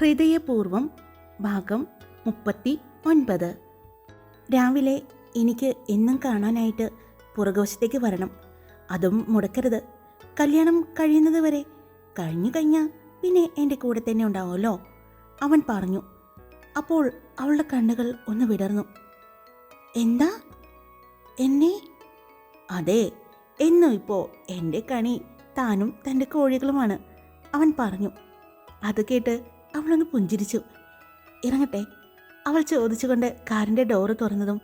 ഹൃദയപൂർവം ഭാഗം മുപ്പത്തി ഒൻപത്. രാവിലെ എനിക്ക് എന്നും കാണാനായിട്ട് പുറകുവശത്തേക്ക് വരണം. അതും മുടക്കരുത്. കല്യാണം കഴിയുന്നത് വരെ കഴിഞ്ഞു കഴിഞ്ഞാൽ പിന്നെ എന്റെ കൂടെ തന്നെ ഉണ്ടാവുമല്ലോ? അവൻ പറഞ്ഞു. അപ്പോൾ അവളുടെ കണ്ണുകൾ ഒന്ന് വിടർന്നു. എന്താ? എന്നെ? അതെ എന്നും ഇപ്പോൾ എന്റെ കണി താനും തന്റെ കോഴികളുമാണ് അവൻ പറഞ്ഞു. അത് കേട്ട് അവളൊന്ന് പുഞ്ചിരിച്ചു. ഇറങ്ങട്ടെ അവൾ ചോദിച്ചുകൊണ്ട് കാറിന്റെ ഡോറ് തുറന്നതും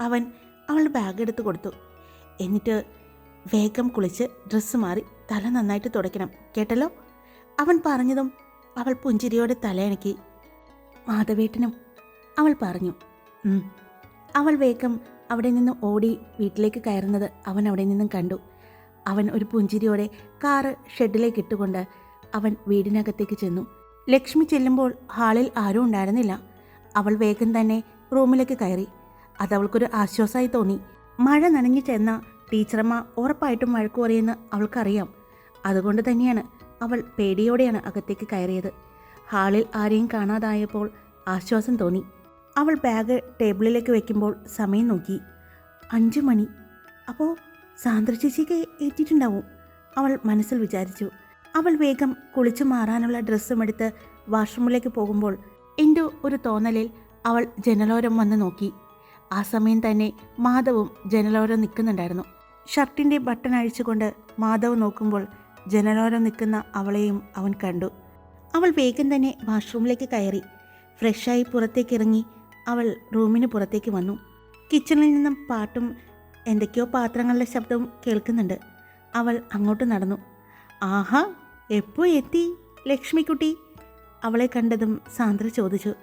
അവൻ അവളുടെ ബാഗ് എടുത്ത് കൊടുത്തു. എന്നിട്ട് വേഗം കുളിച്ച് ഡ്രസ്സ് മാറി തല നന്നായിട്ട് തുടയ്ക്കണം കേട്ടല്ലോ? അവൻ പറഞ്ഞതും അവൾ പുഞ്ചിരിയോടെ തലയിണക്കി. മാധവേട്ടനും അവൾ പറഞ്ഞു. അവൾ വേഗം അവിടെ നിന്ന് ഓടി വീട്ടിലേക്ക് കയറുന്നത് അവൻ അവിടെ നിന്നും കണ്ടു. അവൻ ഒരു പുഞ്ചിരിയോടെ കാറ് ഷെഡിലേക്ക് ഇട്ടുകൊണ്ട് അവൻ വീടിനകത്തേക്ക് ചെന്നു. ലക്ഷ്മി ചെല്ലുമ്പോൾ ഹാളിൽ ആരും ഉണ്ടായിരുന്നില്ല. അവൾ വേഗം തന്നെ റൂമിലേക്ക് കയറി. അതവൾക്കൊരു ആശ്വാസമായി തോന്നി. മഴ നനഞ്ഞു ചെന്ന ടീച്ചറമ്മ ഉറപ്പായിട്ടും വഴക്കു പറയുമെന്ന് അവൾക്കറിയാം. അതുകൊണ്ട് തന്നെയാണ് അവൾ പേടിയോടെയാണ് അകത്തേക്ക് കയറിയത്. ഹാളിൽ ആരെയും കാണാതായപ്പോൾ ആശ്വാസം തോന്നി. അവൾ ബാഗ് ടേബിളിലേക്ക് വെക്കുമ്പോൾ സമയം നോക്കി. അഞ്ചു മണി. അപ്പോൾ സാന്ദ്ര ചേച്ചിക്ക് എത്തിയിട്ടുണ്ടാവും അവൾ മനസ്സിൽ വിചാരിച്ചു. അവൾ വേഗം കുളിച്ചു മാറാനുള്ള ഡ്രസ്സും എടുത്ത് വാഷ്റൂമിലേക്ക് പോകുമ്പോൾ എന്റെ ഒരു തോന്നലിൽ അവൾ ജനലോരം വന്ന് നോക്കി. ആ സമയം തന്നെ മാധവും ജനലോരം നിൽക്കുന്നുണ്ടായിരുന്നു. ഷർട്ടിന്റെ ബട്ടൺ അഴിച്ചുകൊണ്ട് മാധവ് നോക്കുമ്പോൾ ജനലോരം നിൽക്കുന്ന അവളെയും അവൻ കണ്ടു. അവൾ വേഗം തന്നെ വാഷ്റൂമിലേക്ക് കയറി. ഫ്രഷായി പുറത്തേക്ക് ഇറങ്ങി അവൾ റൂമിന് പുറത്തേക്ക് വന്നു. കിച്ചണിൽ നിന്നും പാട്ടും എന്തൊക്കെയോ പാത്രങ്ങളുടെ ശബ്ദവും കേൾക്കുന്നുണ്ട്. അവൾ അങ്ങോട്ട് നടന്നു. ആഹാ എപ്പോ എത്തി ലക്ഷ്മിക്കുട്ടി? അവളെ കണ്ടതും സാന്ദ്ര ചോദിച്ചു.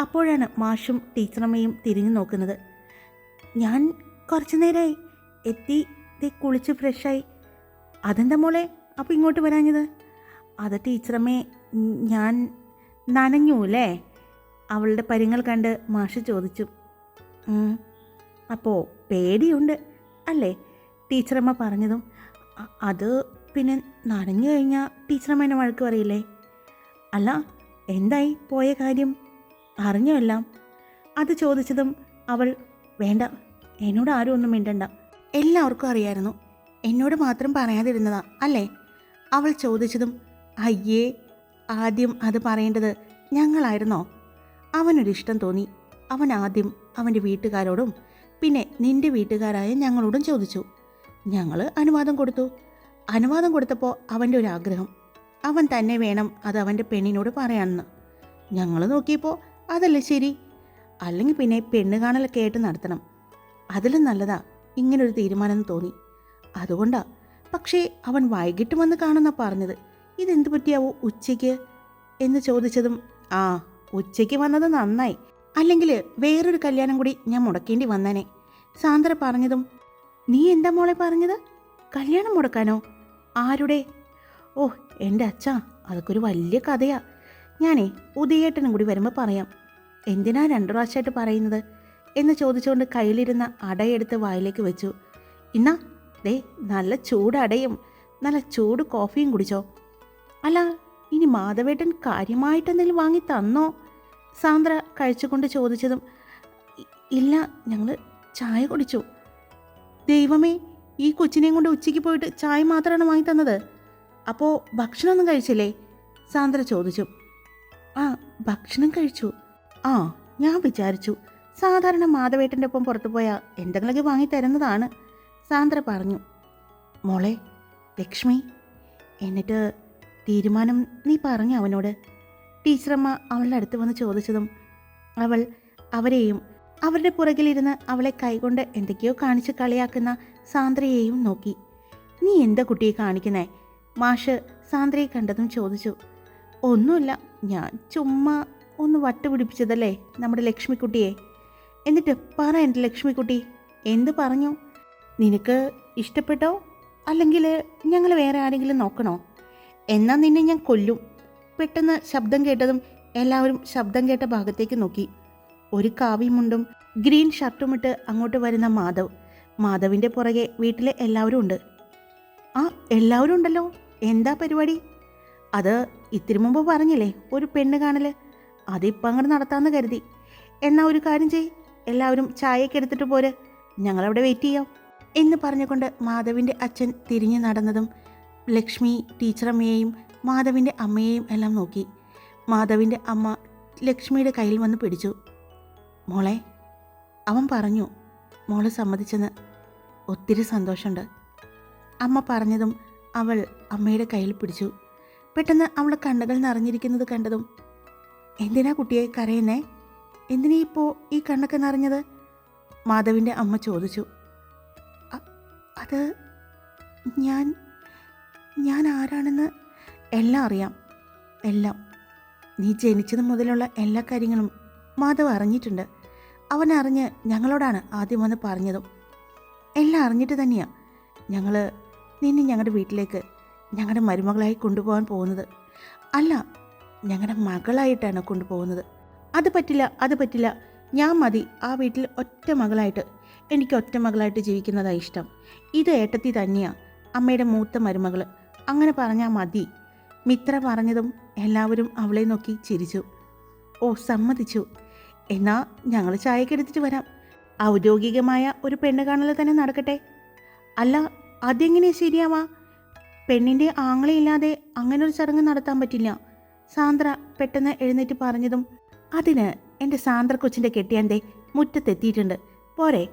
അപ്പോഴാണ് മാഷും ടീച്ചറമ്മയും തിരിഞ്ഞു നോക്കുന്നത്. ഞാൻ കുറച്ചു നേരമായി എത്തി ദേ കുളിച്ച് ഫ്രഷായി. അതെന്താ മോളെ അപ്പോൾ ഇങ്ങോട്ട് വരാഞ്ഞത്? അത് ടീച്ചറമ്മേ ഞാൻ നനഞ്ഞു അല്ലേ? അവളുടെ പരിങ്ങൾ കണ്ട് മാഷ് ചോദിച്ചു. "ഉം, അപ്പോൾ പേടിയുണ്ട് അല്ലേ? ടീച്ചറമ്മ പറഞ്ഞതും "അ- അത് പിന്നെ നനഞ്ഞു കഴിഞ്ഞാൽ ടീച്ചറമ്മ എന്നെ വഴക്ക് പറയില്ലേ? അല്ല എന്തായി പോയ കാര്യം? അറിഞ്ഞോ എല്ലാം? അത് ചോദിച്ചതും അവൾ വേണ്ട എന്നോട് ആരും ഒന്നും മിണ്ടണ്ട. എല്ലാവർക്കും അറിയായിരുന്നു. എന്നോട് മാത്രം പറയാതിരുന്നതാ അല്ലേ? അവൾ ചോദിച്ചതും അയ്യേ ആദ്യം അത് പറയേണ്ടത് ഞങ്ങളായിരുന്നോ? അവനൊരിഷ്ടം തോന്നി. അവൻ ആദ്യം അവന്റെ വീട്ടുകാരോടും പിന്നെ നിന്റെ വീട്ടുകാരായ ഞങ്ങളോടും ചോദിച്ചു. ഞങ്ങൾ അനുവാദം കൊടുത്തു. അനുവാദം കൊടുത്തപ്പോൾ അവന്റെ ഒരു ആഗ്രഹം. അവൻ തന്നെ വേണം അത് അവന്റെ പെണ്ണിനോട് പറയാമെന്ന് ഞങ്ങൾ നോക്കിയപ്പോൾ അതല്ലേ ശരി? അല്ലെങ്കിൽ പിന്നെ പെണ്ണ് കാണലൊക്കെ ആയിട്ട് നടത്തണം. അതിലും നല്ലതാ ഇങ്ങനൊരു തീരുമാനം തോന്നി. അതുകൊണ്ടാ. പക്ഷേ അവൻ വൈകിട്ട് വന്ന് കാണുന്ന പറഞ്ഞത്. ഇതെന്ത് പറ്റിയാവോ ഉച്ചയ്ക്ക്? എന്ന് ചോദിച്ചതും ആ ഉച്ചയ്ക്ക് വന്നത് നന്നായി. അല്ലെങ്കിൽ വേറൊരു കല്യാണം കൂടി ഞാൻ മുടക്കേണ്ടി വന്നേനെ. സാന്ദ്ര പറഞ്ഞതും നീ എന്താ മോളെ പറഞ്ഞത്? കല്യാണം മുടക്കാനോ? ആരുടെ? ഓ എന്റെ അച്ഛാ അതൊക്കെ ഒരു വലിയ കഥയാ. ഞാനേ ഉദയേട്ടനും കൂടി വരുമ്പോൾ പറയാം. എന്തിനാ രണ്ടു പ്രാവശ്യമായിട്ട് പറയുന്നത്? എന്ന് ചോദിച്ചുകൊണ്ട് കയ്യിലിരുന്ന അടയെടുത്ത് വായിലേക്ക് വെച്ചു. ഇന്നാ ദേ നല്ല ചൂട് അടയും നല്ല ചൂട് കോഫിയും കുടിച്ചോ. അല്ല ഇനി മാധവേട്ടൻ കാര്യമായിട്ട് എന്തെങ്കിലും വാങ്ങി തന്നോ? സാന്ദ്ര കഴിച്ചുകൊണ്ട് ചോദിച്ചതും ഇല്ല ഞങ്ങൾ ചായ കുടിച്ചു. ദൈവമേ ഈ കൊച്ചിനെയും കൊണ്ട് ഉച്ചയ്ക്ക് പോയിട്ട് ചായ മാത്രമാണ് വാങ്ങി തന്നത്. അപ്പോൾ ഭക്ഷണമൊന്നും കഴിച്ചില്ലേ? സാന്ദ്ര ചോദിച്ചു. ആ ഭക്ഷണം കഴിച്ചു. ആ ഞാൻ വിചാരിച്ചു. സാധാരണ മാധവേട്ടന്റെ ഒപ്പം പുറത്തു പോയാൽ എന്തെങ്കിലുമൊക്കെ വാങ്ങി തരുന്നതാണ്. സാന്ദ്ര പറഞ്ഞു. മോളെ ലക്ഷ്മി എന്നിട്ട് തീരുമാനം നീ പറഞ്ഞു അവനോട്? ടീച്ചറമ്മ അവളുടെ അടുത്ത് വന്ന് ചോദിച്ചതും അവൾ അവരെയും അവരുടെ പുറകിലിരുന്ന് അവളെ കൈകൊണ്ട് എന്തൊക്കെയോ കാണിച്ച് കളിയാക്കുന്ന സാന്ദ്രയെയും നോക്കി. നീ എന്താ കുട്ടിയെ കാണിക്കുന്നേ? മാഷ് സാന്ദ്രയെ കണ്ടതും ചോദിച്ചു. ഒന്നുമില്ല ഞാൻ ചുമ്മാ ഒന്ന് വട്ടുപിടിപ്പിച്ചതല്ലേ നമ്മുടെ ലക്ഷ്മിക്കുട്ടിയെ. എന്നിട്ട് പറ എന്റെ ലക്ഷ്മിക്കുട്ടി എന്ത് പറഞ്ഞു? നിനക്ക് ഇഷ്ടപ്പെട്ടോ? അല്ലെങ്കിൽ ഞങ്ങൾ വേറെ ആരെങ്കിലും നോക്കണോ? എന്നാൽ നിന്നെ ഞാൻ കൊല്ലും. പെട്ടെന്ന് ശബ്ദം കേട്ടതും എല്ലാവരും ശബ്ദം കേട്ട ഭാഗത്തേക്ക് നോക്കി. ഒരു കാവിമുണ്ടും ഗ്രീൻ ഷർട്ടുമിട്ട് അങ്ങോട്ട് വരുന്ന മാധവ് മാധവിന്റെ പുറകെ വീട്ടിലെ എല്ലാവരും ഉണ്ട്. ആ എല്ലാവരും ഉണ്ടല്ലോ. എന്താ പരിപാടി? അത് ഇത്തിരി മുമ്പ് പറഞ്ഞില്ലേ ഒരു പെണ്ണ് കാണൽ അതിപ്പോൾ അങ്ങോട്ട് നടത്താമെന്ന് കരുതി. എന്നാ ഒരു കാര്യം ചെയ് എല്ലാവരും ചായയൊക്കെ എടുത്തിട്ട് പോര്. ഞങ്ങളവിടെ വെയിറ്റ് ചെയ്യാം. എന്ന് പറഞ്ഞുകൊണ്ട് മാധവിന്റെ അച്ഛൻ തിരിഞ്ഞു നടന്നതും ലക്ഷ്മി ടീച്ചറമ്മയെയും മാധവിന്റെ അമ്മയെയും എല്ലാം നോക്കി. മാധവിന്റെ അമ്മ ലക്ഷ്മിയുടെ കയ്യിൽ വന്ന് പിടിച്ചു. മോളെ അവൻ പറഞ്ഞു മോൾ സമ്മതിച്ചെന്ന് ഒത്തിരി സന്തോഷമുണ്ട്. അമ്മ പറഞ്ഞതും അവൾ അമ്മയുടെ കയ്യിൽ പിടിച്ചു. പെട്ടെന്ന് അവളുടെ കണ്ണുകൾ നിറഞ്ഞിരിക്കുന്നത് കണ്ടതും എന്തിനാ കുട്ടിയെ കരയുന്നേ? എന്തിനാ ഇപ്പോൾ ഈ കണ്ണൊക്കെ നിറഞ്ഞത്? മാധവിന്റെ അമ്മ ചോദിച്ചു. അത് ഞാൻ ഞാൻ ആരാണെന്ന് എല്ലാം അറിയാം എല്ലാം. നീ ജനിച്ചത് മുതലുള്ള എല്ലാ കാര്യങ്ങളും മാധവ് അറിഞ്ഞിട്ടുണ്ട്. അവൻ അറിഞ്ഞ് ഞങ്ങളോടാണ് ആദ്യം വന്ന് പറഞ്ഞതും. എല്ലാം അറിഞ്ഞിട്ട് തന്നെയാണ് ഞങ്ങൾ നിന്നെ ഞങ്ങളുടെ വീട്ടിലേക്ക് ഞങ്ങളുടെ മരുമകളായി കൊണ്ടുപോകാൻ പോകുന്നത്. അല്ല ഞങ്ങളുടെ മകളായിട്ടാണ് കൊണ്ടുപോകുന്നത് അത് പറ്റില്ല അത് പറ്റില്ല. ഞാൻ മതി ആ വീട്ടിൽ ഒറ്റ മകളായിട്ട്. എനിക്ക് ഒറ്റ മകളായിട്ട് ജീവിക്കുന്നതാണ് ഇഷ്ടം. ഇത് ഏട്ടത്തി തന്നെയാണ് അമ്മയുടെ മൂത്ത മരുമകൾ അങ്ങനെ പറഞ്ഞാൽ മതി. മിത്ര പറഞ്ഞതും എല്ലാവരും അവളെ നോക്കി ചിരിച്ചു. ഓ സമ്മതിച്ചു. എന്നാൽ ഞങ്ങൾ ചായക്കെടുത്തിട്ട് വരാം. ഔദ്യോഗികമായ ഒരു പെണ്ണ് കാണൽ തന്നെ നടക്കട്ടെ. അല്ല അതെങ്ങനെ ശരിയാവാ? പെണ്ണിന്റെ ആങ്ങളയില്ലാതെ അങ്ങനെ ഒരു ചടങ്ങ് നടത്താൻ പറ്റില്ല. സാന്ദ്ര പെട്ടെന്ന് എഴുന്നേറ്റ് പറഞ്ഞതും അതിന് എന്റെ സാന്ദ്ര കൊച്ചിന്റെ കെട്ടിയാന്റെ മുറ്റത്തെത്തിയിട്ടുണ്ട്. പോരെ.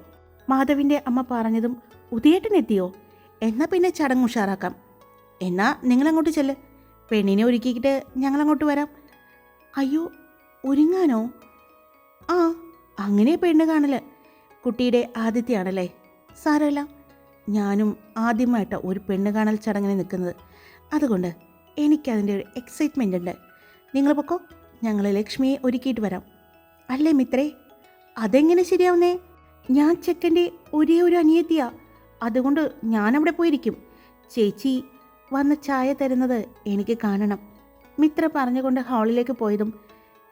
മാധവിന്റെ അമ്മ പറഞ്ഞതും ഉദയേട്ടനെത്തിയോ? എന്നാൽ പിന്നെ ചടങ്ങ് ഉഷാറാക്കാം. എന്നാ നിങ്ങളങ്ങോട്ട് ചെല്ല്. പെണ്ണിനെ ഒരുക്കിയിട്ട് ഞങ്ങളങ്ങോട്ട് വരാം. അയ്യോ ഒരുങ്ങാനോ? ആ അങ്ങനെ പെണ്ണ് കാണൽ കുട്ടിയുടെ ആദിത്യാണല്ലേ സാരമല്ല. ഞാനും ആദ്യമായിട്ട് ഒരു പെണ്ണ് കാണൽ ചടങ്ങിന് നിൽക്കുന്നത്. അതുകൊണ്ട് എനിക്കതിന്റെ ഒരു എക്സൈറ്റ്മെന്റ് ഉണ്ട്. നിങ്ങൾ പൊക്കോ ഞങ്ങൾ ലക്ഷ്മിയെ ഒരുക്കിയിട്ട് വരാം. അല്ലേ മിത്രേ? അതെങ്ങനെ ശരിയാവുന്നേ? ഞാൻ ചെക്കന്റെ ഒരേ ഒരു അനിയത്തിയാ. അതുകൊണ്ട് ഞാനവിടെ പോയിരിക്കും. ചേച്ചി വന്ന് ചായ തരുന്നത് എനിക്ക് കാണണം. മിത്ര പറഞ്ഞുകൊണ്ട് ഹാളിലേക്ക് പോയതും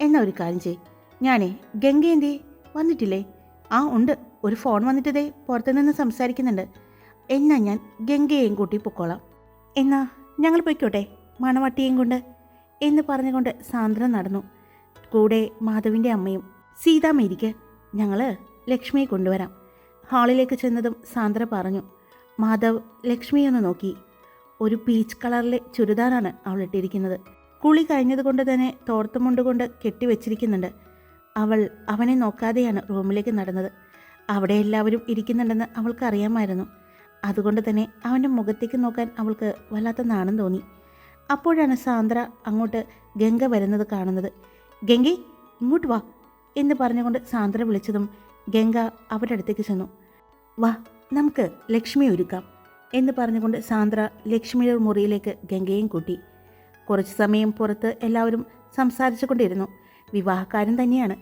എന്നാ ഒരു കാര്യം ചെയ് ഞാനേ ഗംഗേന്തേ വന്നിട്ടില്ലേ? ആ ഉണ്ട്. ഒരു ഫോൺ വന്നിട്ടതേ പുറത്തു നിന്ന് സംസാരിക്കുന്നുണ്ട്. എന്നാ ഞാൻ ഗംഗയെയും കൂട്ടി പൊക്കോളാം. എന്നാ ഞങ്ങൾ പൊയ്ക്കോട്ടെ. മണവട്ടിയും കൊണ്ട്. എന്ന് പറഞ്ഞുകൊണ്ട് സാന്ദ്ര നടന്നു. കൂടെ മാധവിന്റെ അമ്മയും സീതാമേരിക്ക് ഞങ്ങൾ ലക്ഷ്മിയെ കൊണ്ടുവരാം. ഹാളിലേക്ക് ചെന്നതും സാന്ദ്ര പറഞ്ഞു. മാധവ് ലക്ഷ്മിയൊന്ന് നോക്കി. ഒരു പീച്ച് കളറിലെ ചുരിദാറാണ് അവൾ ഇട്ടിരിക്കുന്നത്. കുളി കഴിഞ്ഞതുകൊണ്ട് തന്നെ തോർത്തുമുണ്ടുകൊണ്ട് കെട്ടിവെച്ചിരിക്കുന്നുണ്ട് അവൾ അവനെ നോക്കാതെയാണ് റൂമിലേക്ക് നടന്നത്. അവിടെ എല്ലാവരും ഇരിക്കുന്നുണ്ടെന്ന് അവൾക്ക് അറിയാമായിരുന്നു. അതുകൊണ്ട് തന്നെ അവന്റെ മുഖത്തേക്ക് നോക്കാൻ അവൾക്ക് വല്ലാത്ത നാണം തോന്നി. അപ്പോഴാണ് സാന്ദ്ര അങ്ങോട്ട് ഗംഗ വരുന്നത് കാണുന്നത്. ഗംഗെ ഇങ്ങോട്ട് വാ എന്ന് പറഞ്ഞുകൊണ്ട് സാന്ദ്ര വിളിച്ചതും ഗംഗ അവരുടെ അടുത്തേക്ക് ചെന്നു. വാ നമുക്ക് ലക്ഷ്മി ഒരുക്കാം എന്ന് പറഞ്ഞുകൊണ്ട് സാന്ദ്ര ലക്ഷ്മിയുടെ മുറിയിലേക്ക് ഗംഗയും കൂട്ടി. കുറച്ച് സമയം പുറത്ത് എല്ലാവരും സംസാരിച്ചു കൊണ്ടിരുന്നു വിവാഹക്കാരൻ തന്നെയാണ്.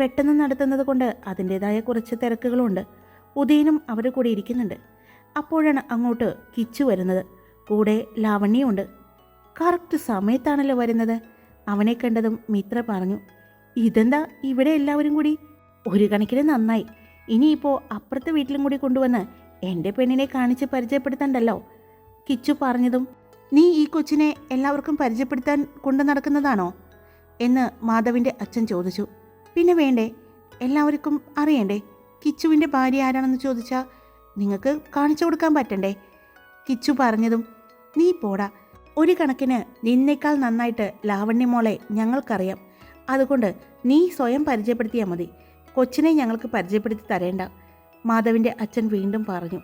പെട്ടെന്ന് നടത്തുന്നത് കൊണ്ട് അതിന്റേതായ കുറച്ച് തിരക്കുകളുണ്ട്. ഉദയനും അവരുടെ കൂടെ ഇരിക്കുന്നുണ്ട്. അപ്പോഴാണ് അങ്ങോട്ട് കിച്ചു വരുന്നത്. കൂടെ ലാവണ്യമുണ്ട് കറക്റ്റ് സമയത്താണല്ലോ വരുന്നത്. അവനെ കണ്ടതും മിത്ര പറഞ്ഞു ഇതെന്താ? ഇവിടെ എല്ലാവരും കൂടി? ഒരു കണക്കിന് നന്നായി. ഇനിയിപ്പോൾ അപ്പുറത്തെ വീട്ടിലും കൂടി കൊണ്ടുവന്ന് എന്റെ പെണ്ണിനെ കാണിച്ച് പരിചയപ്പെടുത്തണ്ടല്ലോ? കിച്ചു പറഞ്ഞതും നീ ഈ കൊച്ചിനെ എല്ലാവർക്കും പരിചയപ്പെടുത്താൻ കൊണ്ടു നടക്കുന്നതാണോ? എന്ന് മാധവിന്റെ അച്ഛൻ ചോദിച്ചു. പിന്നെ വേണ്ടേ? എല്ലാവർക്കും അറിയണ്ടേ? കിച്ചുവിന്റെ ഭാര്യ ആരാണെന്ന് ചോദിച്ചാൽ നിങ്ങൾക്ക് കാണിച്ചു കൊടുക്കാൻ പറ്റണ്ടേ? കിച്ചു പറഞ്ഞതും നീ പോടാ. ഒരു കണക്കിന് നിന്നേക്കാൾ നന്നായിട്ട് ലാവണ്യമോളെ ഞങ്ങൾക്കറിയാം. അതുകൊണ്ട് നീ സ്വയം പരിചയപ്പെടുത്തിയാൽ മതി. കൊച്ചിനെ ഞങ്ങൾക്ക് പരിചയപ്പെടുത്തി തരേണ്ട. മാധവിന്റെ അച്ഛൻ വീണ്ടും പറഞ്ഞു.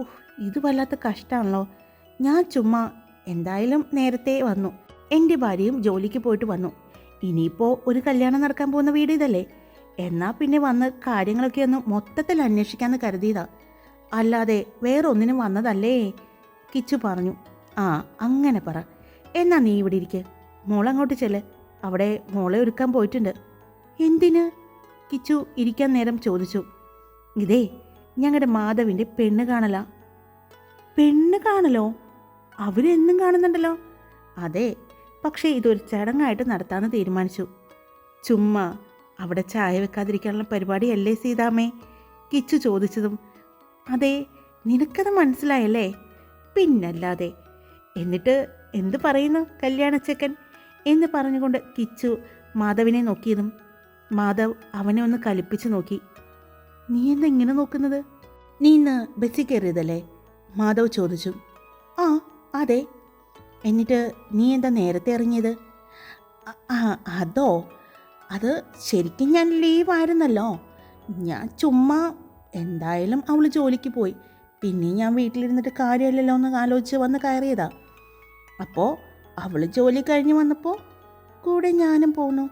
ഓഹ് ഇത് വല്ലാത്ത കഷ്ടമാണല്ലോ ഞാൻ ചുമ്മാ എന്തായാലും നേരത്തെ വന്നു. എന്റെ ഭാര്യയും ജോലിക്ക് പോയിട്ട് വന്നു. ഇനിയിപ്പോൾ ഒരു കല്യാണം നടക്കാൻ പോകുന്ന വീട് ഇതല്ലേ? എന്നാൽ പിന്നെ വന്ന് കാര്യങ്ങളൊക്കെ ഒന്ന് മൊത്തത്തിൽ അന്വേഷിക്കാമെന്ന് കരുതിയതാ. അല്ലാതെ വേറെ ഒന്നിനും വന്നതല്ലേ? കിച്ചു പറഞ്ഞു. ആ അങ്ങനെ പറ. എന്നാ നീ ഇവിടെ ഇരിക്ക്. മോളങ്ങോട്ട് ചെല്ല്. അവിടെ മോളെ ഒരുക്കാൻ പോയിട്ടുണ്ട്. എന്തിന്? കിച്ചു ഇരിക്കാൻ നേരം ചോദിച്ചു. ഇതേ ഞങ്ങളുടെ മാധവിന്റെ പെണ്ണ് കാണലാ. പെണ്ണ് കാണലോ? അവരെന്നും കാണുന്നുണ്ടല്ലോ. അതെ പക്ഷേ ഇതൊരു ചടങ്ങായിട്ട് നടത്താമെന്ന് തീരുമാനിച്ചു. ചുമ്മാ അവിടെ ചായ വെക്കാതിരിക്കാനുള്ള പരിപാടിയല്ലേ സീതാമേ കിച്ചു ചോദിച്ചതും അതെ നിനക്കത് മനസ്സിലായല്ലേ? പിന്നല്ലാതെ എന്നിട്ട് എന്ത് പറയുന്നു കല്യാണച്ചക്കൻ? എന്ന് പറഞ്ഞുകൊണ്ട് കിച്ചു മാധവിനെ നോക്കിയതും മാധവ് അവനെ ഒന്ന് കലിപ്പിച്ചു നോക്കി. നീ എന്താ ഇങ്ങനെ നോക്കുന്നത്? നീ ഇന്ന് ബസ്സിൽ കയറിയതല്ലേ? മാധവ് ചോദിച്ചു. ആ അതെ എന്നിട്ട് നീ എന്താ നേരത്തെ ഇറങ്ങിയത്? അതോ? അത് ശരിക്കും ഞാൻ ലീവായിരുന്നല്ലോ ഞാൻ ചുമ്മാ എന്തായാലും അവൾ ജോലിക്ക് പോയി. പിന്നെ ഞാൻ വീട്ടിലിരുന്നിട്ട് കാര്യമില്ലല്ലോ എന്ന് ആലോചിച്ച് വന്ന് കയറിയതാ. അപ്പോൾ അവൾ ജോലി കഴിഞ്ഞ് വന്നപ്പോൾ കൂടെ ഞാനും പോന്നു.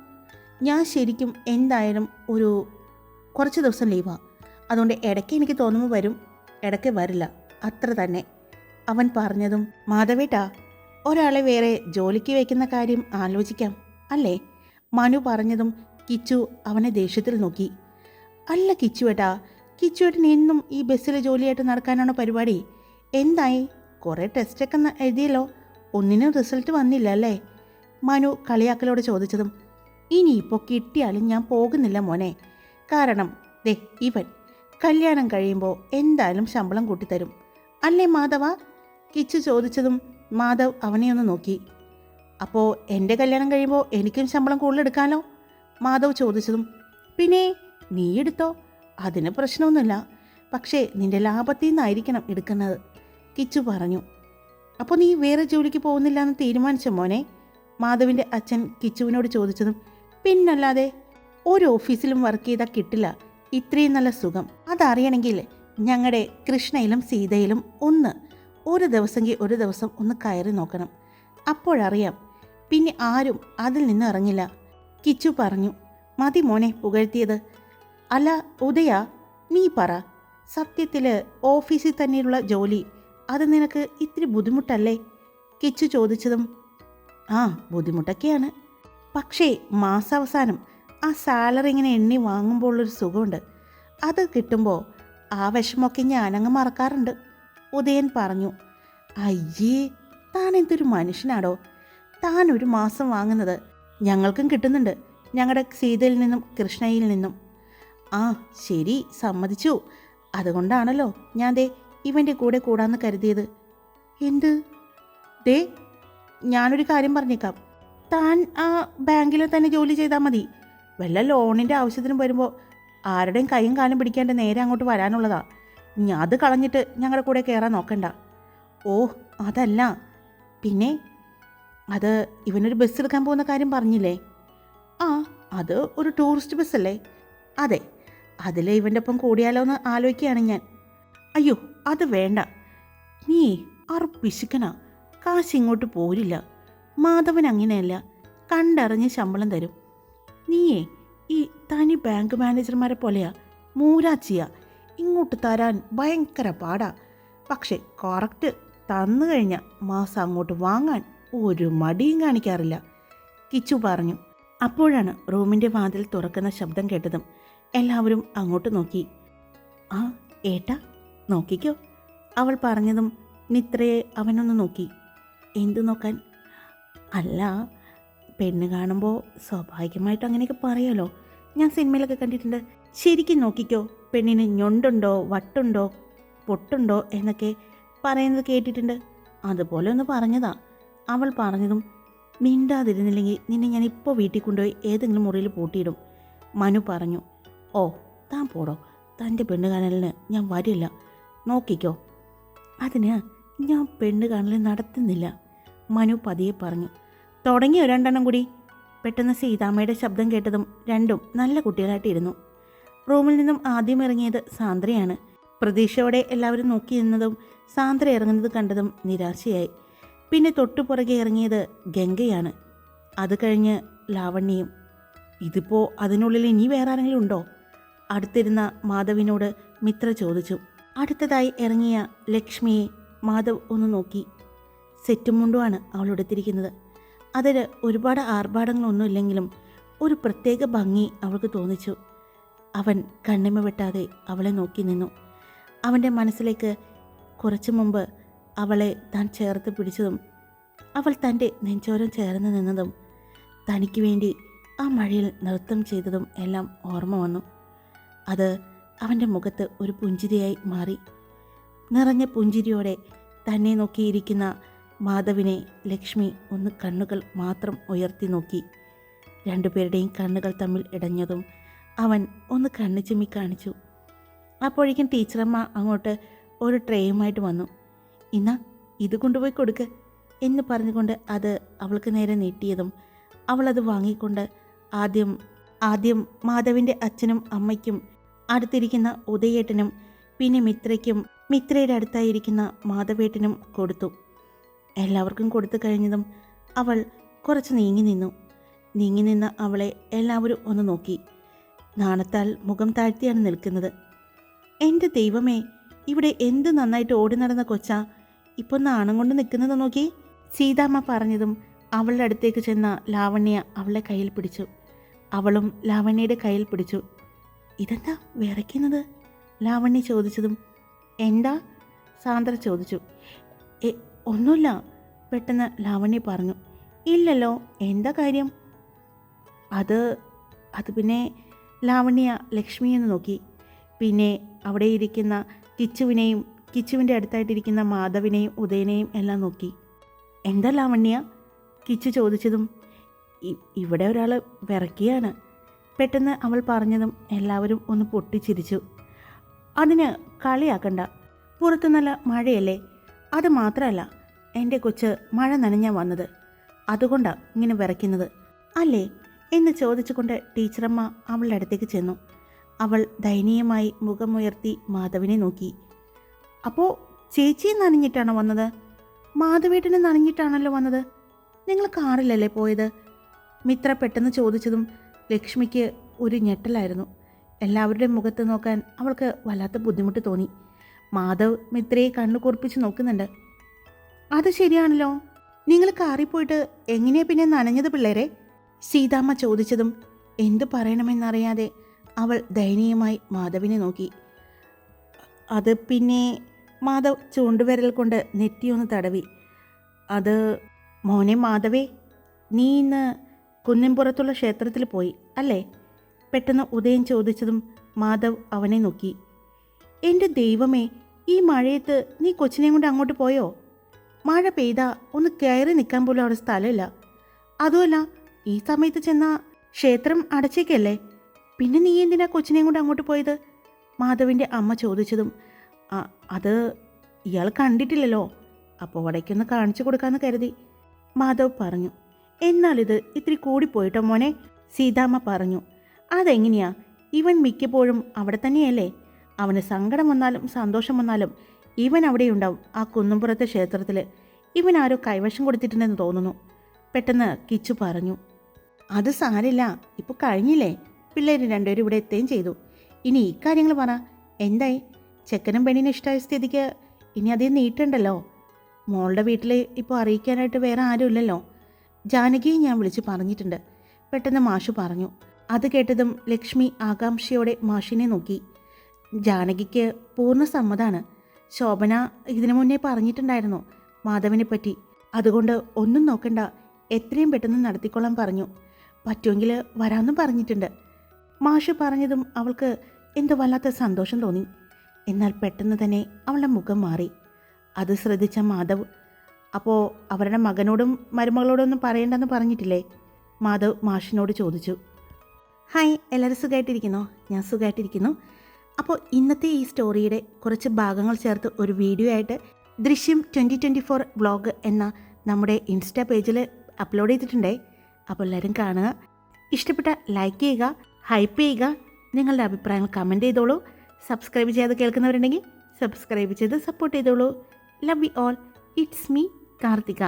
ഞാൻ ശരിക്കും എന്തായാലും ഒരു കുറച്ച് ദിവസം ലീവാ അതുകൊണ്ട് ഇടയ്ക്ക് എനിക്ക് തോന്നുമ്പോൾ വരും. ഇടയ്ക്ക് വരില്ല. അത്ര തന്നെ. അവൻ പറഞ്ഞതും മാധവേട്ടാ? ഒരാളെ വേറെ ജോലിക്ക് വയ്ക്കുന്ന കാര്യം ആലോചിക്കാം അല്ലേ? മനു പറഞ്ഞതും കിച്ചു അവനെ ദേഷ്യത്തിൽ നോക്കി. അല്ല കിച്ചുവേട്ടാ കിച്ചുവേട്ടൻ എന്നും ഈ ബസ്സിൽ ജോലിയായിട്ട് നടക്കാനാണോ പരിപാടി? എന്തായി? കുറേ ടെസ്റ്റൊക്കെ എഴുതിയല്ലോ ഒന്നിനും റിസൾട്ട് വന്നില്ല അല്ലേ? മനു കളിയാക്കലോട് ചോദിച്ചതും ഇനിയിപ്പോൾ കിട്ടിയാലും ഞാൻ പോകുന്നില്ല മോനെ. കാരണം ദേ ഇവൻ കല്യാണം കഴിയുമ്പോൾ എന്തായാലും ശമ്പളം കൂട്ടിത്തരും. അല്ലേ മാധവ? കിച്ചു ചോദിച്ചതും മാധവ് അവനെ ഒന്ന് നോക്കി. അപ്പോൾ എന്റെ കല്യാണം കഴിയുമ്പോൾ എനിക്കും ശമ്പളം കൂടുതലെടുക്കാമല്ലോ മാധവ് ചോദിച്ചതും പിന്നെ നീ എടുത്തോ? അതിന് പ്രശ്നമൊന്നുമില്ല. പക്ഷേ നിന്റെ ലാഭത്തിൽ നിന്നായിരിക്കണം എടുക്കുന്നത്. കിച്ചു പറഞ്ഞു. അപ്പോൾ നീ വേറെ ജോലിക്ക് പോകുന്നില്ല എന്ന് തീരുമാനിച്ച മോനെ? മാധവിന്റെ അച്ഛൻ കിച്ചുവിനോട് ചോദിച്ചതും പിന്നല്ലാതെ ഒരു ഓഫീസിലും വർക്ക് ചെയ്താൽ കിട്ടില്ല. ഇത്രയും നല്ല സുഖം. അതറിയണമെങ്കിൽ ഞങ്ങളുടെ കൃഷ്ണയിലും സീതയിലും ഒന്ന് ഒരു ദിവസമെങ്കിൽ ഒരു ദിവസം ഒന്ന് കയറി നോക്കണം. അപ്പോഴറിയാം. പിന്നെ ആരും അതിൽ നിന്ന് ഇറങ്ങില്ല. കിച്ചു പറഞ്ഞു മതി മോനെ പുകഴ്ത്തിയത്. അല്ല ഉദയ നീ പറ. സത്യത്തിൽ ഓഫീസിൽ തന്നെയുള്ള ജോലി. അത് നിനക്ക് ഇത്തിരി ബുദ്ധിമുട്ടല്ലേ? കിച്ചു ചോദിച്ചതും ആ ബുദ്ധിമുട്ടൊക്കെയാണ്. പക്ഷേ മാസാവസാനം ആ സാലറി ഇങ്ങനെ എണ്ണി വാങ്ങുമ്പോൾ ഉള്ളൊരു സുഖമുണ്ട്. അത് കിട്ടുമ്പോൾ ആ വിഷമമൊക്കെ ഞാനങ്ങ് മറക്കാറുണ്ട്. ഉദയൻ പറഞ്ഞു അയ്യേ താൻ എന്തൊരു മനുഷ്യനാടോ? താൻ ഒരു മാസം വാങ്ങുന്നത് ഞങ്ങൾക്കും കിട്ടുന്നുണ്ട് ഞങ്ങളുടെ സീതയിൽ നിന്നും കൃഷ്ണയിൽ നിന്നും. ആ ശരി സമ്മതിച്ചു. അതുകൊണ്ടാണല്ലോ ഞാൻ ദേ ഇവന്റെ കൂടെ കൂടാന്ന് കരുതിയത്. എന്ത്? ദേ ഞാനൊരു കാര്യം പറഞ്ഞേക്കാം. താൻ ആ ബാങ്കിൽ തന്നെ ജോലി ചെയ്താൽ മതി. വല്ല ലോണിന്റെ ആവശ്യത്തിന് വരുമ്പോൾ ആരുടെയും കൈയും കാലും പിടിക്കാണ്ട് നേരെ അങ്ങോട്ട് വരാനുള്ളതാ. ഞാൻ അത് കളഞ്ഞിട്ട് ഞങ്ങളുടെ കൂടെ കയറാൻ നോക്കണ്ട. ഓ അതല്ല. പിന്നെ അത് ഇവനൊരു ബസ് എടുക്കാൻ പോകുന്ന കാര്യം പറഞ്ഞില്ലേ? ആ അത് ഒരു ടൂറിസ്റ്റ് ബസ്സല്ലേ അതെ അതിൽ ഇവന്റെ ഒപ്പം കൂടിയാലോ എന്ന് ആലോചിക്കുകയാണ് ഞാൻ. അയ്യോ അത് വേണ്ട. നീ അറുപ്പിശിക്കണ കാശ് ഇങ്ങോട്ട് പോരില്ല. മാധവൻ അങ്ങനെയല്ല. കണ്ടറിഞ്ഞ് ശമ്പളം തരും. നീയേ ഈ തനി ബാങ്ക് മാനേജർമാരെ പോലെയാ. മൂരാച്ചിയാ. ഇങ്ങോട്ട് തരാൻ ഭയങ്കര പാടാ. പക്ഷെ കറക്റ്റ് തന്നു കഴിഞ്ഞാൽ മാസം അങ്ങോട്ട് വാങ്ങാൻ ഒരു മടിയും കാണിക്കാറില്ല. കിച്ചു പറഞ്ഞു. അപ്പോഴാണ് റൂമിന്റെ വാതിൽ തുറക്കുന്ന ശബ്ദം കേട്ടതും എല്ലാവരും അങ്ങോട്ട് നോക്കി. ആ ഏട്ടാ നോക്കിക്കോ. അവൾ പറഞ്ഞതും നിത്രയെ അവനൊന്ന് നോക്കി. എന്തു നോക്കാൻ? അല്ല പെണ്ണ് കാണുമ്പോൾ സ്വാഭാവികമായിട്ട് അങ്ങനെയൊക്കെ പറയാലോ. ഞാൻ സിനിമയിലൊക്കെ കണ്ടിട്ടുണ്ട്. ശരിക്കും നോക്കിക്കോ പെണ്ണിന് ഞൊണ്ടുണ്ടോ വട്ടുണ്ടോ പൊട്ടുണ്ടോ എന്നൊക്കെ പറയുന്നത് കേട്ടിട്ടുണ്ട്. അതുപോലെ ഒന്ന് പറഞ്ഞതാ. അവൾ പറഞ്ഞതും മിണ്ടാതിരുന്നില്ലെങ്കിൽ നിന്നെ ഞാൻ ഇപ്പോൾ വീട്ടിൽ കൊണ്ടുപോയി ഏതെങ്കിലും മുറിയിൽ പൂട്ടിയിടും. മനു പറഞ്ഞു ഓ താൻ പോടോ. തന്റെ പെണ്ണ് കാണലിന് ഞാൻ വരില്ല. നോക്കിക്കോ. അതിന് ഞാൻ പെണ്ണ് കാണൽ നടത്തുന്നില്ല. മനു പതിയെ പറഞ്ഞു തുടങ്ങിയോ രണ്ടെണ്ണം കൂടി? പെട്ടെന്ന് സീതാമ്മയുടെ ശബ്ദം കേട്ടതും രണ്ടും നല്ല കുട്ടികളായിട്ടിരുന്നു. റൂമിൽ നിന്നും ആദ്യം ഇറങ്ങിയത് സാന്ദ്രയാണ്. പ്രതീക്ഷയോടെ എല്ലാവരും നോക്കി നിന്നതും സാന്ദ്ര ഇറങ്ങുന്നത് കണ്ടതും നിരാശയായി. പിന്നെ തൊട്ടു പുറകെ ഇറങ്ങിയത് ഗംഗയാണ്. അത് കഴിഞ്ഞ് ലാവണ്യയും ഇതിപ്പോൾ അതിനുള്ളിൽ ഇനി വേറെ ആരെങ്കിലും ഉണ്ടോ? അടുത്തിരുന്ന മാധവിനോട് മിത്ര ചോദിച്ചു. അടുത്തതായി ഇറങ്ങിയ ലക്ഷ്മിയെ മാധവ് ഒന്ന് നോക്കി. സെറ്റും മുണ്ടുമാണ് അവൾ എടുത്തിരിക്കുന്നത്. അതിൽ ഒരുപാട് ആർഭാടങ്ങളൊന്നുമില്ലെങ്കിലും ഒരു പ്രത്യേക ഭംഗി അവൾക്ക് തോന്നിച്ചു. അവൻ കണ്ണിമ വെട്ടാതെ അവളെ നോക്കി നിന്നു. അവന്റെ മനസ്സിലേക്ക് കുറച്ചു മുമ്പ് അവളെ താൻ ചേർത്ത് പിടിച്ചതും അവൾ തന്റെ നെഞ്ചോരം ചേർന്ന് നിന്നതും തനിക്ക് വേണ്ടി ആ മഴയിൽ നൃത്തം ചെയ്തതും എല്ലാം ഓർമ്മ വന്നു. അത് അവന്റെ മുഖത്ത് ഒരു പുഞ്ചിരിയായി മാറി. നിറഞ്ഞ പുഞ്ചിരിയോടെ തന്നെ നോക്കിയിരിക്കുന്ന മാധവിനെ ലക്ഷ്മി ഒന്ന് കണ്ണുകൾ മാത്രം ഉയർത്തി നോക്കി. രണ്ടുപേരുടെയും കണ്ണുകൾ തമ്മിൽ ഇടഞ്ഞതും അവൻ ഒന്ന് കണ്ണു ചിമ്മി കാണിച്ചു. അപ്പോഴേക്കും ടീച്ചറമ്മ അങ്ങോട്ട് ഒരു ട്രേയുമായിട്ട് വന്നു. ഇന്ന ഇത് കൊണ്ടുപോയി കൊടുക്ക് എന്ന് പറഞ്ഞുകൊണ്ട് അത് അവൾക്ക് നേരെ നീട്ടിയതും അവളത് വാങ്ങിക്കൊണ്ട് ആദ്യം ആദ്യം മാധവിന്റെ അച്ഛനും അമ്മയ്ക്കും അടുത്തിരിക്കുന്ന ഉദയേട്ടനും പിന്നെ മിത്രയ്ക്കും മിത്രയുടെ അടുത്തായിരിക്കുന്ന മാധവേട്ടനും കൊടുത്തു. എല്ലാവർക്കും കൊടുത്തു കഴിഞ്ഞതും അവൾ കുറച്ച് നീങ്ങി നിന്നു. നീങ്ങി നിന്ന അവളെ എല്ലാവരും ഒന്ന് നോക്കി. നാണത്താൽ മുഖം താഴ്ത്തിയാണ് നിൽക്കുന്നത്. എന്റെ ദൈവമേ ഇവിടെ എന്ത് നന്നായിട്ട് ഓടി നടന്ന കൊച്ച? ഇപ്പോൾ നാണം കൊണ്ട് നിൽക്കുന്നത് നോക്കി സീതാമ്മ പറഞ്ഞതും അവളുടെ അടുത്തേക്ക് ചെന്ന ലാവണ്യ അവളെ കയ്യിൽ പിടിച്ചു. അവളും ലാവണ്യയുടെ കയ്യിൽ പിടിച്ചു. ഇതെന്താ വിറയ്ക്കുന്നത്? ലാവണ്യ ചോദിച്ചതും എന്താ? സാന്ദ്ര ചോദിച്ചു. ഏ ഒന്നുമില്ല പെട്ടെന്ന് ലാവണ്യ പറഞ്ഞു. ഇല്ലല്ലോ എന്താ കാര്യം? അത് അത് പിന്നെ ലാവണ്യ ലക്ഷ്മിയെന്ന് നോക്കി. പിന്നെ അവിടെ ഇരിക്കുന്ന കിച്ചുവിനെയും കിച്ചുവിന്റെ അടുത്തായിട്ടിരിക്കുന്ന മാധവിനെയും ഉദയനെയും എല്ലാം നോക്കി. എന്താ ലാവണ്യ? കിച്ചു ചോദിച്ചതും ഇവിടെ ഒരാൾ വിറക്കിയാണ്. പെട്ടെന്ന് അവൾ പറഞ്ഞതും എല്ലാവരും ഒന്ന് പൊട്ടിച്ചിരിച്ചു. അതിന് കളിയാക്കണ്ട. പുറത്ത് നല്ല മഴയല്ലേ? അത് മാത്രമല്ല എന്റെ കൊച്ച് മഴ നനഞ്ഞാൽ വന്നത്. അതുകൊണ്ടാണ് ഇങ്ങനെ വിറയ്ക്കുന്നത്. അല്ലേ? എന്ന് ചോദിച്ചുകൊണ്ട് ടീച്ചറമ്മ അവളുടെ അടുത്തേക്ക് ചെന്നു. അവൾ ദയനീയമായി മുഖമുയർത്തി മാധവിനെ നോക്കി. അപ്പോൾ ചേച്ചിയെ നനഞ്ഞിട്ടാണോ വന്നത്? മാധവേട്ടനെ നനഞ്ഞിട്ടാണല്ലോ വന്നത്? നിങ്ങൾ കാറിലല്ലേ പോയത്? മിത്ര പെട്ടെന്ന് ചോദിച്ചതും ലക്ഷ്മിക്ക് ഒരു ഞെട്ടലായിരുന്നു. എല്ലാവരുടെയും മുഖത്ത് നോക്കാൻ അവൾക്ക് വല്ലാത്ത ബുദ്ധിമുട്ട് തോന്നി. മാധവ് മിത്രയെ കണ്ണു കുറിപ്പിച്ച് നോക്കുന്നുണ്ട്. അത് ശരിയാണല്ലോ. നിങ്ങൾ കാറിൽ പോയിട്ട് എങ്ങനെയാ പിന്നെ നനഞ്ഞത് പിള്ളേരെ? സീതാമ്മ ചോദിച്ചതും എന്തു പറയണമെന്നറിയാതെ അവൾ ദയനീയമായി മാധവിനെ നോക്കി. അത് പിന്നെ മാധവ് ചൂണ്ടുവിരൽ കൊണ്ട് നെറ്റിയൊന്ന് തടവി. അത് മോനെ മാധവേ നീ ഇന്ന് കുന്നിൻപുറത്തുള്ള ക്ഷേത്രത്തിൽ പോയി അല്ലേ? പെട്ടെന്ന് ഉദയം ചോദിച്ചതും മാധവ് അവനെ നോക്കി. എന്റെ ദൈവമേ ഈ മഴയത്ത് നീ കൊച്ചിനെയും കൊണ്ട് അങ്ങോട്ട് പോയോ? മഴ പെയ്താ ഒന്ന് കയറി നിൽക്കാൻ പോലും അവിടെ സ്ഥലമില്ല. അതുമല്ല ഈ സമയത്ത് ചെന്ന ക്ഷേത്രം അടച്ചേക്കല്ലേ? പിന്നെ നീ എന്തിനാ കൊച്ചിനെയും കൊണ്ട് അങ്ങോട്ട് പോയത്? മാധവിന്റെ അമ്മ ചോദിച്ചതും അത് ഇയാൾ കണ്ടിട്ടില്ലല്ലോ. അപ്പോൾ അവിടേക്കൊന്ന് കാണിച്ചു കൊടുക്കാമെന്ന് കരുതി. മാധവ് പറഞ്ഞു എന്നാലിത് ഇത്തിരി കൂടിപ്പോയിട്ടോ മോനെ? സീതാമ്മ പറഞ്ഞു അതെങ്ങനെയാ? ഇവൻ മിക്കപ്പോഴും അവിടെ തന്നെയല്ലേ. അവന് സങ്കടം വന്നാലും സന്തോഷം വന്നാലും ഇവൻ അവിടെയുണ്ടാവും ആ കുന്നുംപുറത്തെ ക്ഷേത്രത്തിൽ ഇവൻ ആരോ കൈവശം കൊടുത്തിട്ടുണ്ടെന്ന് തോന്നുന്നു. പെട്ടെന്ന് കിച്ചു പറഞ്ഞു അത് സാരില്ല. ഇപ്പോൾ കഴിഞ്ഞില്ലേ? പിള്ളേർ രണ്ടുപേരും ഇവിടെ എത്തുകയും ചെയ്തു. ഇനി ഈ കാര്യങ്ങൾ പറ. എന്തായി? ചെക്കനും പെണ്ണിനും ഇഷ്ടമായ സ്ഥിതിക്ക് ഇനി അതേ നീട്ടുണ്ടല്ലോ? മോളുടെ വീട്ടിൽ ഇപ്പോൾ അറിയിക്കാനായിട്ട് വേറെ ആരുമില്ലല്ലോ? ജാനകിയെ ഞാൻ വിളിച്ച് പറഞ്ഞിട്ടുണ്ട്. പെട്ടെന്ന് മാഷു പറഞ്ഞു. അത് കേട്ടതും ലക്ഷ്മി ആകാംക്ഷയോടെ മാഷിനെ നോക്കി. ജാനകിക്ക് പൂർണ സമ്മതാണ്. ശോഭന ഇതിനു മുന്നേ പറഞ്ഞിട്ടുണ്ടായിരുന്നു മാധവനെ പറ്റി അതുകൊണ്ട് ഒന്നും നോക്കണ്ട. എത്രയും പെട്ടെന്ന് നടത്തിക്കൊള്ളാൻ പറഞ്ഞു. പറ്റുമെങ്കിൽ വരാമെന്നും പറഞ്ഞിട്ടുണ്ട്. മാഷ് പറഞ്ഞതും അവൾക്ക് എന്തോ വല്ലാത്ത സന്തോഷം തോന്നി. എന്നാൽ പെട്ടെന്ന് തന്നെ അവളുടെ മുഖം മാറി. അത് ശ്രദ്ധിച്ച മാധവ് അപ്പോൾ അവരുടെ മകനോടും മരുമകളോടും ഒന്നും പറയണ്ടെന്ന് പറഞ്ഞിട്ടില്ലേ? മാധവ് മാഷിനോട് ചോദിച്ചു. ഹായ് എല്ലാവരും സുഖമായിട്ടിരിക്കുന്നു ഞാൻ സുഖമായിട്ടിരിക്കുന്നു അപ്പോൾ ഇന്നത്തെ ഈ സ്റ്റോറിയുടെ കുറച്ച് ഭാഗങ്ങൾ ചേർത്ത് ഒരു വീഡിയോ ആയിട്ട് ദൃശ്യം ട്വന്റി ട്വന്റി ഫോർ വ്ളോഗ് എന്ന നമ്മുടെ ഇൻസ്റ്റാ പേജിൽ അപ്ലോഡ് ചെയ്തിട്ടുണ്ടേ? അപ്പോൾ എല്ലാവരും കാണുക. ഇഷ്ടപ്പെട്ട ലൈക്ക് ചെയ്യുക ഹൈപ്പ് ചെയ്യുക നിങ്ങളുടെ അഭിപ്രായങ്ങൾ കമന്റ് ചെയ്തോളൂ. സബ്സ്ക്രൈബ് ചെയ്യാതെ കേൾക്കുന്നവരുണ്ടെങ്കിൽ സബ്സ്ക്രൈബ് ചെയ്ത് സപ്പോർട്ട് ചെയ്തോളൂ. Love you all it's me Karthika.